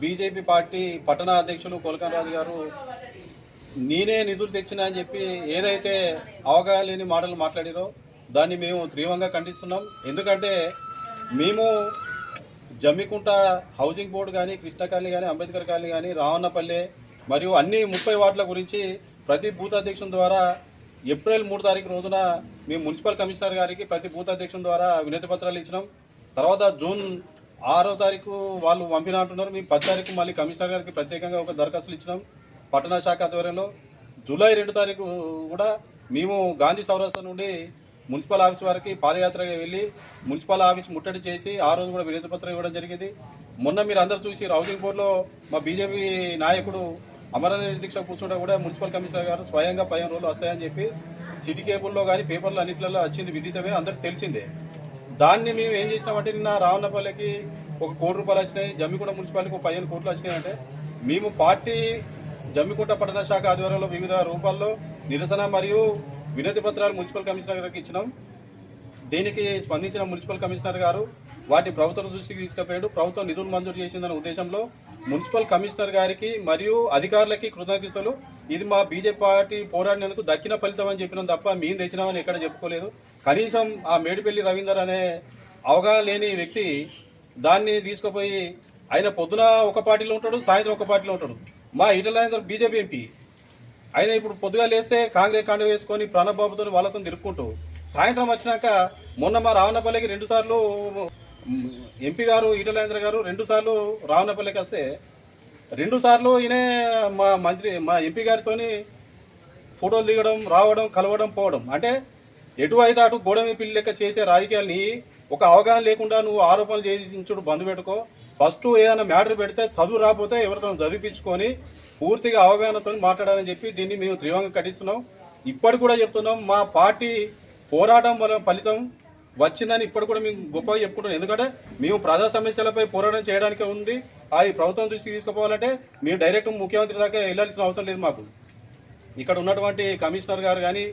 BJP party పట్టణ అధ్యక్షులు కొలకంరాజు గారు నేనే నిధులు తెచ్చినా అని చెప్పి ఏదైతే అవగాహన లేని మాటలు మాట్లాడిరో దాన్ని మేము తీవ్రంగా ఖండిస్తున్నాం. ఎందుకంటే మేము జమ్మికుంట హౌసింగ్ బోర్డు కానీ కృష్ణ కాలనీ కానీ అంబేద్కర్ కాలనీ కానీ రావన్నపల్లె మరియు అన్ని ముప్పై వార్డుల గురించి ప్రతి బూత్ అధ్యక్షుల ద్వారా ఏప్రిల్ మూడు తారీఖు రోజున మేము మున్సిపల్ కమిషనర్ గారికి ప్రతి బూత్ అధ్యక్షుల ద్వారా వినతి పత్రాలు ఇచ్చినాం. తర్వాత జూన్ ఆరో తారీఖు వాళ్ళు పంపిన అంటున్నారు మేము పది తారీఖు మళ్ళీ కమిషనర్ గారికి ప్రత్యేకంగా ఒక దరఖాస్తులు ఇచ్చినాం పట్టణ శాఖ ఆధ్వర్యంలో. జూలై రెండు తారీఖు కూడా మేము గాంధీ సౌరాష్ట్ర నుండి మున్సిపల్ ఆఫీస్ వారికి పాదయాత్రగా వెళ్ళి మున్సిపల్ ఆఫీస్ ముట్టడి చేసి ఆ రోజు కూడా వినతి పత్రం ఇవ్వడం జరిగింది. మొన్న మీరు అందరూ చూసి హౌసింగ్ బోర్డులో మా బీజేపీ నాయకుడు అమరనాథ్ దీక్ష కూర్చుంటే కూడా మున్సిపల్ కమిషనర్ గారు స్వయంగా పదిహేను రోజులు వస్తాయని చెప్పి సిటీ కేబుల్లో కానీ పేపర్లు అన్నింటిలో వచ్చింది విదితమే అందరికి తెలిసిందే. దాన్ని మేము ఏం చేసినామంటే నిన్న రావణపల్లికి ఒక కోటి రూపాయలు వచ్చినాయి జమ్మికుంట మున్సిపాలిటీకి ఒక పదిహేను కోట్లు వచ్చినాయి అంటే మేము పార్టీ జమ్మికుంట పట్టణ శాఖ ఆధ్వర్యంలో వివిధ రూపాల్లో నిరసన మరియు వినతి పత్రాలు మున్సిపల్ కమిషనర్ గారికి ఇచ్చినాం. దీనికి స్పందించిన మున్సిపల్ కమిషనర్ గారు వాటి ప్రభుత్వం దృష్టికి తీసుకుపోయాడు. ప్రభుత్వం నిధులు మంజూరు చేసిందనే ఉద్దేశంలో మున్సిపల్ కమిషనర్ గారికి మరియు అధికారులకి కృతజ్ఞతలు. ఇది మా బీజేపీ పార్టీ పోరాడినందుకు దక్కిన ఫలితం అని చెప్పినాం తప్ప మేము తెచ్చినామని ఎక్కడ చెప్పుకోలేదు. కనీసం ఆ మేడిపల్లి రవీందర్ అనే అవగాహన లేని వ్యక్తి దాన్ని తీసుకుపోయి ఆయన పొద్దున ఒక పార్టీలో ఉంటాడు సాయంత్రం ఒక పార్టీలో ఉంటాడు. మా ఈటల బీజేపీ ఎంపీ. ఆయన ఇప్పుడు పొద్దుగా లేస్తే కాంగ్రెస్ కాండ వేసుకొని ప్రాణబాబుతో వాళ్ళతో తిరుక్కుంటూ సాయంత్రం వచ్చినాక మొన్న మా రావణపల్లికి రెండు సార్లు ఎంపీ గారు ఈటలేంద్ర గారు రెండు సార్లు రావణపల్లికి వస్తే రెండు సార్లు ఈయనే మా మంత్రి మా ఎంపీ గారితోని ఫోటోలు దిగడం రావడం కలవడం పోవడం. అంటే ఎటు అయితే అటు గోడమి పిల్లి లెక్క చేసే రాజకీయాల్ని ఒక అవగాహన లేకుండా నువ్వు ఆరోపణలు చేయించుడు బంద్ పెట్టుకో. ఫస్ట్ ఏదైనా మ్యాటర్ పెడితే చదువు రాకపోతే ఎవరితో చదివించుకొని పూర్తిగా అవగాహనతో మాట్లాడాలని చెప్పి దీన్ని మేము తీవ్రంగా ఖండిస్తున్నాం. ఇప్పటి కూడా చెప్తున్నాం మా పార్టీ పోరాటం వల్ల ఫలితం వచ్చిందని ఇప్పుడు కూడా మేము గొప్పగా చెప్పుకుంటున్నాం. ఎందుకంటే మేము ప్రజా సమస్యలపై పోరాటం చేయడానికే ఉంది. అది ప్రభుత్వం దృష్టికి తీసుకుపోవాలంటే మేము డైరెక్ట్ ముఖ్యమంత్రి దాకా వెళ్ళాల్సిన అవసరం లేదు మాకు. ఇక్కడ ఉన్నటువంటి కమిషనర్ గారు కానీ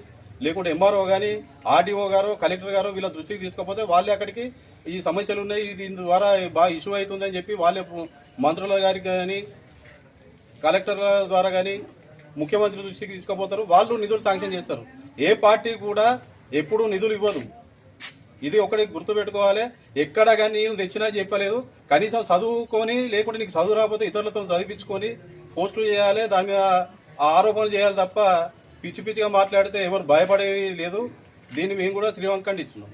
లేకుంటే ఎంఆర్ఓ కానీ ఆర్డీఓ గారు కలెక్టర్ గారు వీళ్ళ దృష్టికి తీసుకుపోతే వాళ్ళే అక్కడికి ఈ సమస్యలు ఉన్నాయి. దీని ద్వారా బాగా ఇష్యూ అవుతుందని చెప్పి వాళ్ళే మంత్రుల గారికి కానీ కలెక్టర్ల ద్వారా కానీ ముఖ్యమంత్రి దృష్టికి తీసుకుపోతారు. వాళ్ళు నిధులు శాంక్షన్ చేస్తారు. ఏ పార్టీ కూడా ఎప్పుడూ నిధులు ఇవ్వదు. ఇది ఒకటి గుర్తుపెట్టుకోవాలి. ఎక్కడ కానీ నేను తెచ్చినా చెప్పలేదు. కనీసం చదువుకొని లేకుంటే నీకు చదువు రాకపోతే ఇతరులతో చదివించుకొని పోస్టులు చేయాలి. దాని మీద ఆ ఆరోపణలు చేయాలి తప్ప పిచ్చి పిచ్చిగా మాట్లాడితే ఎవరు భయపడేది లేదు. దీన్ని మేము కూడా శ్రీవంకండి ఇస్తున్నాం